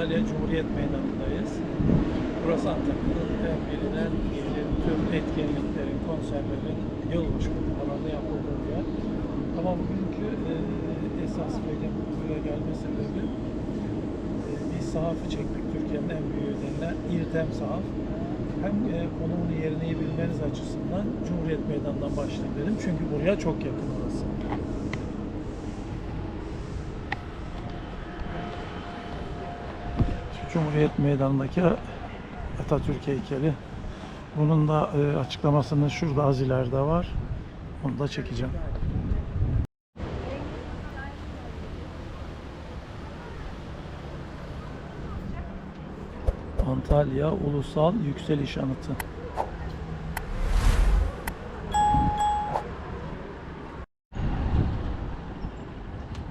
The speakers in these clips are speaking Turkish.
Antalya Cumhuriyet Meydanı'ndayız. Burası Antalya'nın en bilinen tüm etkinliklerin, konserlerin, yılbaşı kutlamalarını yapıldığı bir yer. Ama bugünkü e, esas benim buraya gelme sebebi e, bir sahafı çektik. Türkiye'nin en büyüğü denilen İrtem Sahaf. Hem e, konumun yerini bilmeniz açısından Cumhuriyet Meydanı'ndan başlayayım dedim. Çünkü buraya çok yakın orası. Cumhuriyet Meydanı'ndaki Atatürk heykeli. Bunun da e, açıklamasını şurada az ileride var. Onu da çekeceğim. Antalya Ulusal Yükseliş Anıtı.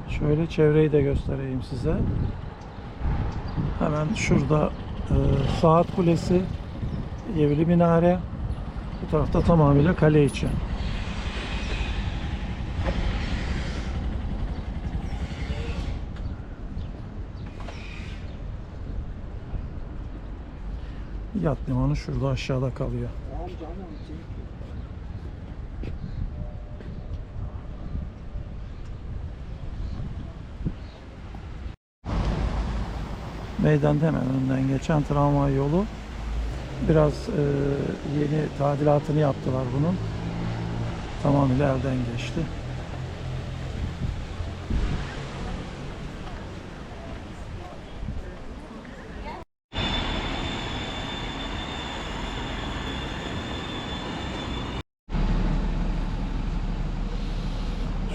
Şöyle çevreyi de göstereyim size. Hemen şurada e, saat kulesi, evli minare. Bu tarafta tamamıyla kale içi. Yat limanı şurada aşağıda kalıyor. Meydanda hemen önden geçen tramvay yolu biraz e, yeni tadilatını yaptılar bunun. Tamamıyla elden geçti.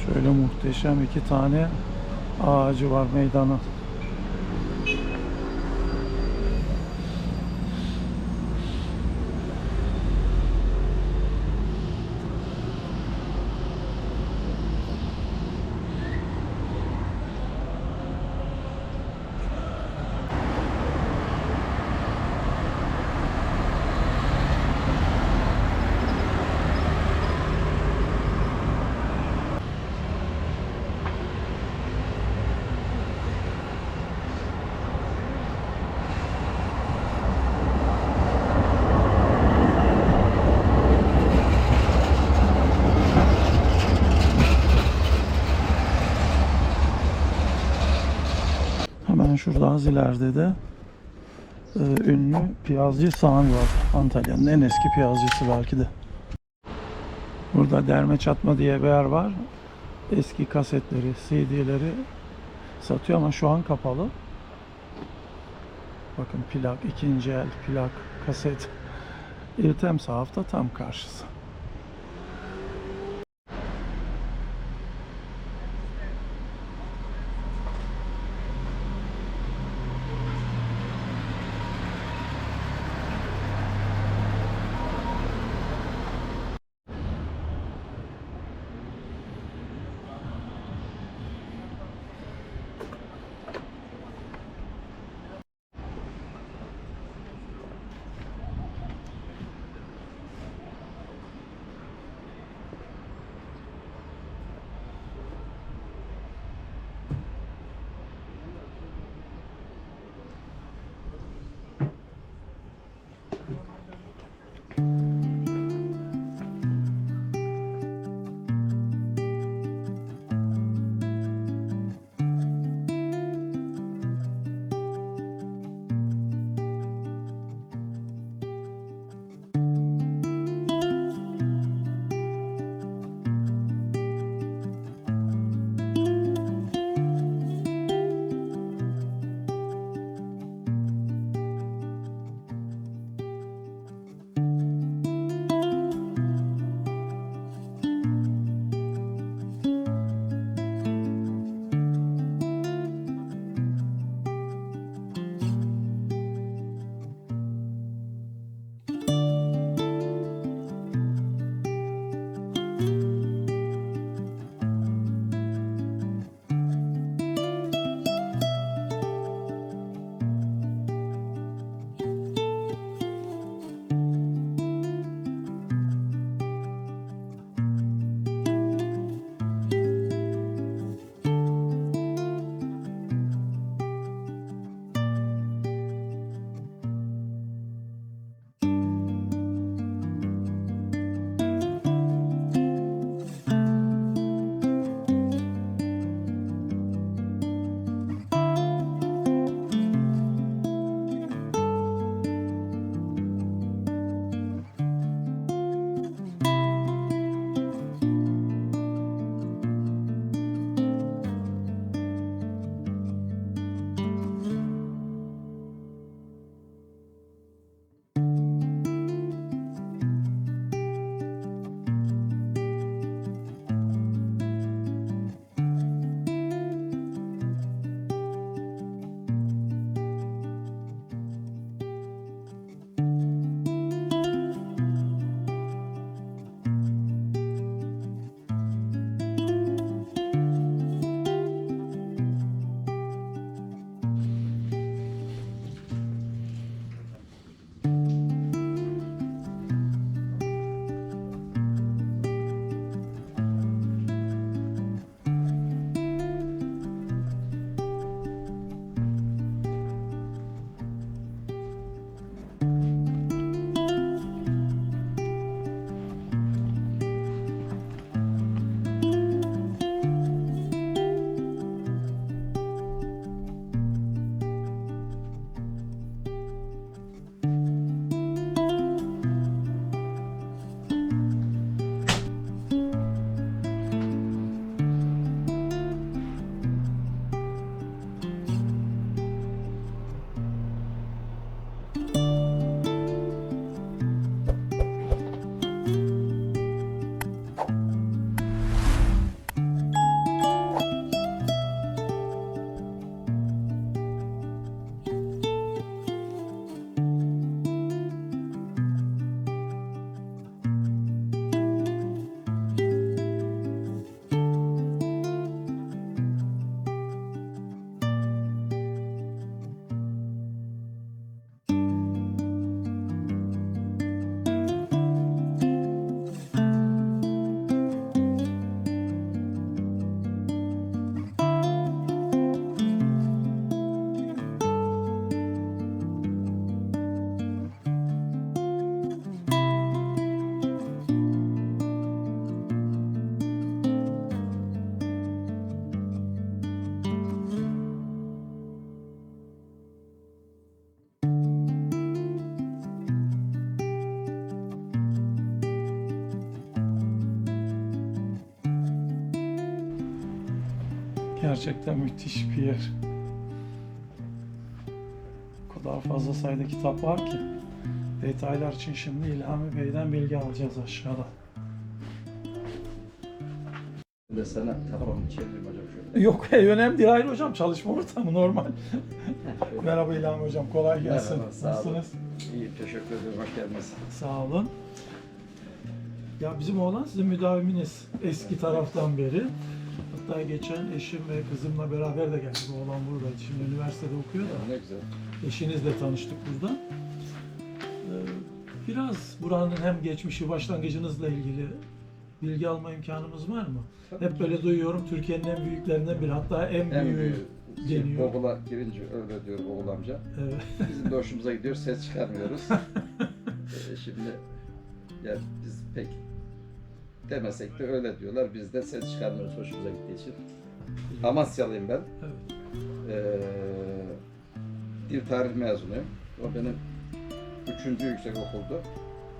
Şöyle muhteşem iki tane ağacı var meydana. Hemen şurada az ileride de e, ünlü Piyazcı Sami var. Antalya'nın en eski piyazcısı belki de. Burada derme çatma diye bir yer var. Eski kasetleri, CD'leri satıyor ama şu an kapalı. Bakın plak, ikinci el plak, kaset. İrtem Sahaf'ta tam karşısı. Gerçekten müthiş bir yer. O kadar fazla sayıda kitap var ki. Detaylar için şimdi İlhami Bey'den bilgi alacağız aşağıda. Ben sana tamam çevireyim hocam şöyle. Yok önemli değil. Hayır hocam çalışma ortamı normal. Merhaba İlhami hocam kolay gelsin. Merhaba, sağ olun. Nasılsınız? İyi teşekkür ederim. Hoş geldiniz. Sağ olun. Ya bizim oğlan sizin müdaviminiz eski taraftan beri. Hatta geçen eşim ve kızımla beraber de geldi. Bu oğlan burada. Şimdi üniversitede okuyor da. Ne güzel. Eşinizle tanıştık burada. Ee, Biraz buranın hem geçmişi, başlangıcınızla ilgili bilgi alma imkanımız var mı? Hep böyle duyuyorum Türkiye'nin en büyüklerinden biri. Hatta en En büyüğü. büyük şey, deniyor. Google'a girince öyle diyor Google amca. Evet. Bizim de hoşumuza gidiyor, ses çıkarmıyoruz. Ee, şimdi ya biz pek demesek de öyle diyorlar. Biz de ses çıkarmıyoruz hoşumuza gittiği için. Amasyalıyım ben. Evet. Ee, dil tarih mezunuyum. O benim üçüncü yüksek okuldu.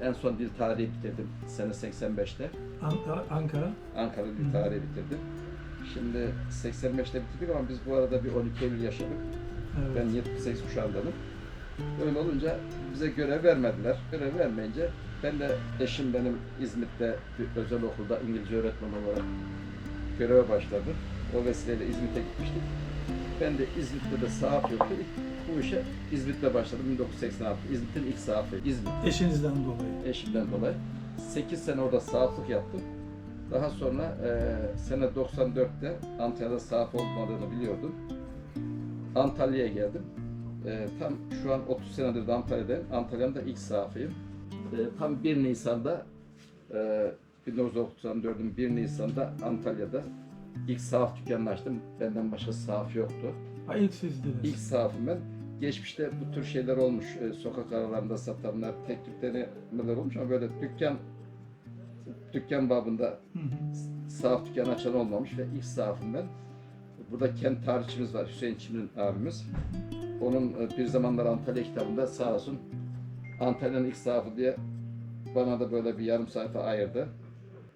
En son dil tarihi bitirdim sene 85'te. Ankara, Ankara. Ankara. Dil Tarihi bitirdim. Şimdi 85'te bitirdik ama biz bu arada bir 12 Eylül yaşadık. Evet. Ben 78 kuşağındanım. Öyle olunca bize görev vermediler. Görev vermeyince ben de eşim benim İzmit'te bir özel okulda İngilizce öğretmen olarak göreve başladı. O vesileyle İzmit'e gitmiştik. Ben de İzmit'te de sahaf yoktu. İlk bu işe İzmit'te başladım 1986. İzmit'in ilk sahafı. İzmit Eşinizden dolayı. eşimden dolayı. 8 sene orada sahaflık yaptım. Daha sonra e, sene 94'te Antalya'da sahaf olmadığını biliyordum. Antalya'ya geldim. E, tam şu an 30 senedir de Antalya'dayım. Antalya'nın da ilk sahafıyım. E, tam 1 Nisan'da e, 1994'ün 1 Nisan'da Antalya'da ilk sahaf dükkanını açtım. Benden başka sahaf yoktu. Ha ilk sizdiniz. İlk sahafım ben. Geçmişte bu tür şeyler olmuş. E, sokak aralarında satanlar, tek tük denemeler olmuş ama böyle dükkan dükkan babında Hı hı. sahaf dükkanı açan olmamış ve ilk sahafım ben. Burada kent tarihçimiz var Hüseyin Çimrin abimiz. Onun e, bir zamanlar Antalya kitabında sağ olsun Antalya'nın ilk sahafı diye bana da böyle bir yarım sayfa ayırdı.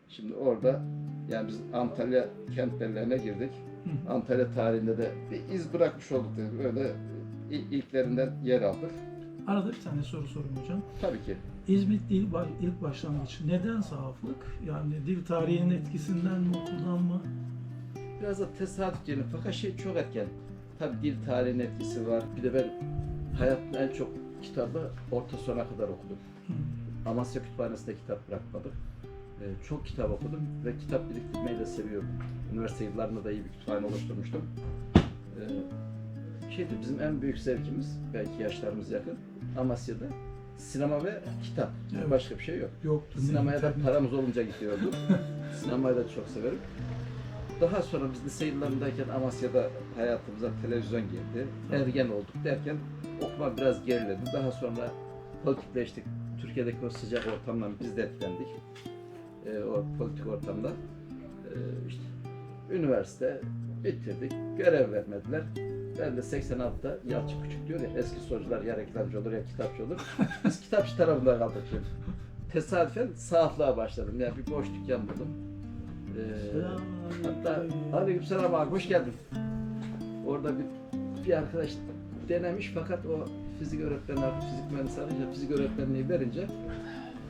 Şimdi orada yani biz Antalya kent belleğine girdik. Hı. Antalya tarihinde de bir iz bırakmış olduk dedi. Öyle i- ilklerinden yer aldık. Arada bir tane soru sorayım hocam. Tabii ki. İzmit ba- ilk başlangıç. Neden sahaflık? Yani dil tarihinin etkisinden mi, okuldan mı? Biraz da tesadüf diyelim fakat şey çok etken. Tabii dil tarihinin etkisi var. Bir de ben hayatımda en çok kitabı orta sona kadar okudum. Amasya Kütüphanesi'nde kitap bırakmadım. Ee, çok kitap okudum ve kitap biriktirmeyi de seviyorum. Üniversite yıllarında da iyi bir kütüphane oluşturmuştum. Ee, şeydi bizim en büyük zevkimiz, belki yaşlarımız yakın, Amasya'da sinema ve kitap. Evet. Başka bir şey yok. Yoktu. Sinemaya da paramız olunca gidiyorduk. Sinemayı da çok severim. Daha sonra biz lise yıllarındayken Amasya'da hayatımıza televizyon girdi. Ergen olduk derken okuma biraz geriledi. Daha sonra politikleştik. Türkiye'deki o sıcak ortamdan biz de etkilendik. Ee, o politik ortamda. Ee, işte üniversite bitirdik. Görev vermediler. Ben de 86'da Yalçın Küçük diyor ya eski solcular ya reklamcı olur ya kitapçı olur. Biz kitapçı tarafında kaldık şimdi. Tesadüfen sahaflığa başladım. Yani bir boş dükkan buldum. Ee, hatta aleykümselam abi hoş geldin. Orada bir, bir arkadaş denemiş fakat o fizik öğretmeni artık fizik mühendisi arayınca fizik öğretmenliği verince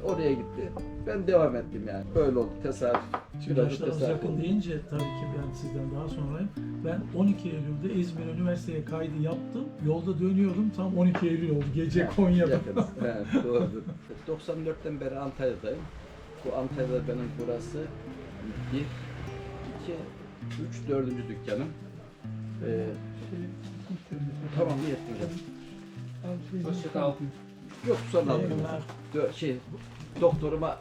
oraya gitti. Ben devam ettim yani. Böyle oldu tesadüf. Şimdi tesadüf yakın deyince tabii ki ben sizden daha sonrayım. Ben 12 Eylül'de İzmir Üniversitesi'ye kaydı yaptım. Yolda dönüyordum. Tam 12 Eylül oldu. Gece Evet, Konya'da. yakınız. Evet, doğrudur. 94'ten beri Antalya'dayım. Bu Antalya'da benim burası bir, iki, üç, dördüncü dükkanım. Ee, tamam yetmeyecek. Yok sonra İyi aldım. günler. Dö- şey, doktoruma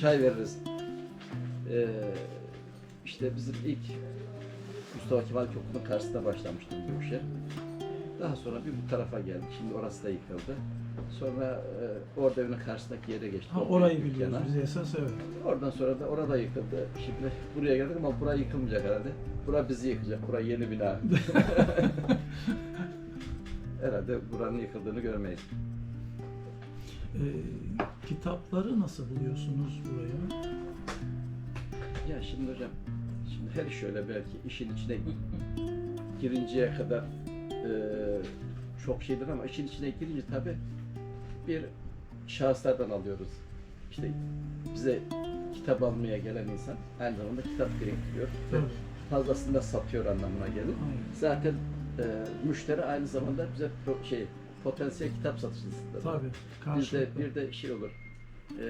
çay veririz. Ee, işte bizim ilk Mustafa Kemal Köprü'nün karşısında başlamıştım bu işe. Daha sonra bir bu tarafa geldik. Şimdi orası da yıkıldı. Sonra e, orada evinin karşısındaki yere geçtik. Ha, orayı biliyoruz biz esas evet. Oradan sonra da orada yıkıldı. Şimdi buraya geldik ama bura yıkılmayacak herhalde. Bura bizi yıkacak. Bura yeni bina. herhalde buranın yıkıldığını görmeyiz. Ee, kitapları nasıl buluyorsunuz buraya? Ya şimdi hocam, şimdi her şöyle belki işin içine girinceye kadar e, çok şeydir ama işin içine girince tabii bir şahıslardan alıyoruz. İşte bize kitap almaya gelen insan aynı zamanda kitap biriktiriyor. Fazlasını da satıyor anlamına gelir. Zaten e, müşteri aynı zamanda bize pro- şey potansiyel kitap satıcısıdır. Tabii. Karşılıklı. bir de şey olur. E,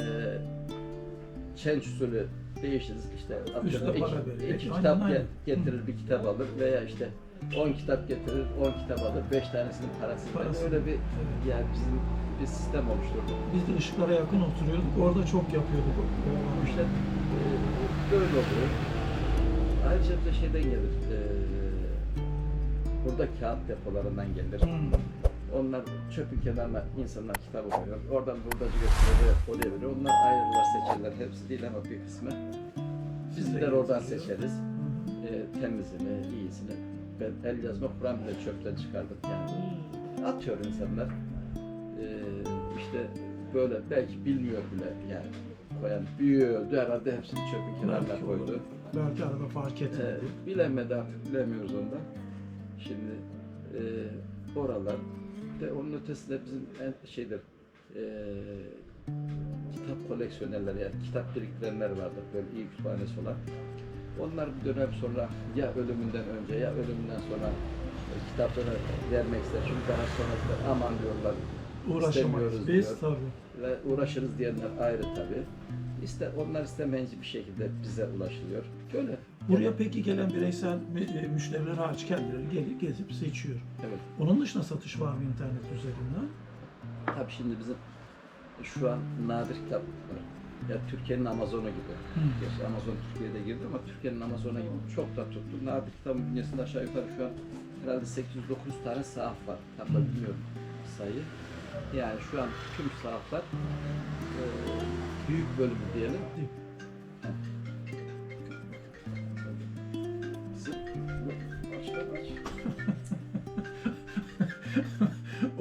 çenç usulü değişiriz. İşte atıyorum iki, iki Aynen, kitap aynen. ge- getirir bir kitap alır veya işte 10 kitap getirir 10 kitap alır 5 tanesinin parasını. Parasını. Öyle bir Evet. yani bizim bir sistem oluşturduk. Biz de ışıklara yakın oturuyorduk. Orada çok yapıyorduk. İşte e, böyle oluyor. Ayrıca bize şeyden gelir. E, burada kağıt depolarından gelir. Hmm. Onlar çöpün kenarına insanlar kitabı koyuyor. Oradan buradacı götürüyor, oraya veriyor. Onlar ayrılar seçerler. Hepsi değil ama bir kısmı. Bizler oradan seçeriz. E, temizini, iyisini. Ben el yazma Kur'an bile çöpten çıkardık yani. Atıyor insanlar. E, işte böyle belki bilmiyor bile yani. Koyan büyüyordu herhalde hepsini çöpün kenarına koydu. Belki arada fark E, etmedi. bilemedi artık bilemiyoruz ondan. Şimdi e, oralar de onun ötesinde bizim en şeydir e, kitap koleksiyonerleri yani kitap biriktirenler vardır böyle iyi kütüphanesi olan. Onlar bir dönem sonra ya ölümünden önce ya ölümünden sonra e, kitapları vermek ister. Çünkü daha sonrasında aman diyorlar Uğraşamayız. Biz diyor. tabii. ve uğraşırız diyenler ayrı tabii. İşte onlar istemeyince bir şekilde bize ulaşılıyor. Böyle. Buraya peki gelen bireysel e, müşteriler hariç kendileri gelip gezip seçiyor. evet. Onun dışında satış var mı internet üzerinden? Tabii şimdi bizim şu an nadir kitap var. Ya Türkiye'nin Amazon'u gibi. Gerçi Amazon Türkiye'de girdi ama Türkiye'nin Amazon'u gibi çok da tuttu. Nadir kitabın bünyesinde aşağı yukarı şu an herhalde 800-900 tane sahaf var. Tam da bilmiyorum sayı. Yani şu an tüm sahaflar e, büyük bölümü diyelim.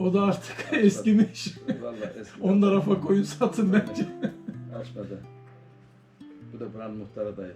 O da artık eskimiş. Vallahi eski. On tarafa koyun satın bence. Açmadı. Bu da buranın muhtarı dayı.